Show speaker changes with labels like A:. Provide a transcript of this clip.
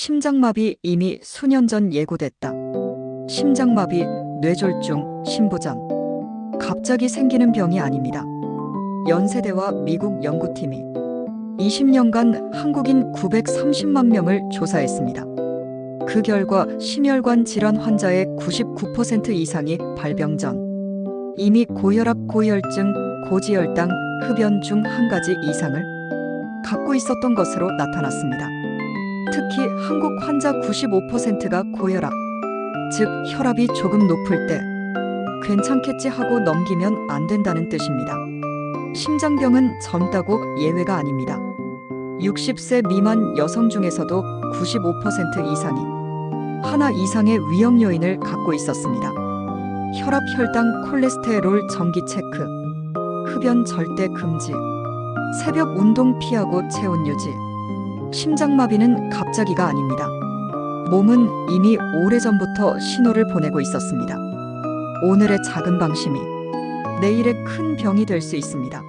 A: 심장마비 이미 수년 전 예고됐다. 심장마비, 뇌졸중, 심부전. 갑자기 생기는 병이 아닙니다. 연세대와 미국 연구팀이 20년간 한국인 930만 명을 조사했습니다. 그 결과 심혈관 질환 환자의 99% 이상이 발병 전 이미 고혈압, 고혈증, 고지혈당, 흡연 중 한 가지 이상을 갖고 있었던 것으로 나타났습니다. 특히 한국 환자 95%가 고혈압, 즉 혈압이 조금 높을 때 괜찮겠지 하고 넘기면 안 된다는 뜻입니다. 심장병은 젊다고 예외가 아닙니다. 60세 미만 여성 중에서도 95% 이상이 하나 이상의 위험 요인을 갖고 있었습니다. 혈압, 혈당, 콜레스테롤 정기 체크, 흡연 절대 금지, 새벽 운동 피하고 체온 유지. 심장마비는 갑자기가 아닙니다. 몸은 이미 오래전부터 신호를 보내고 있었습니다. 오늘의 작은 방심이 내일의 큰 병이 될 수 있습니다.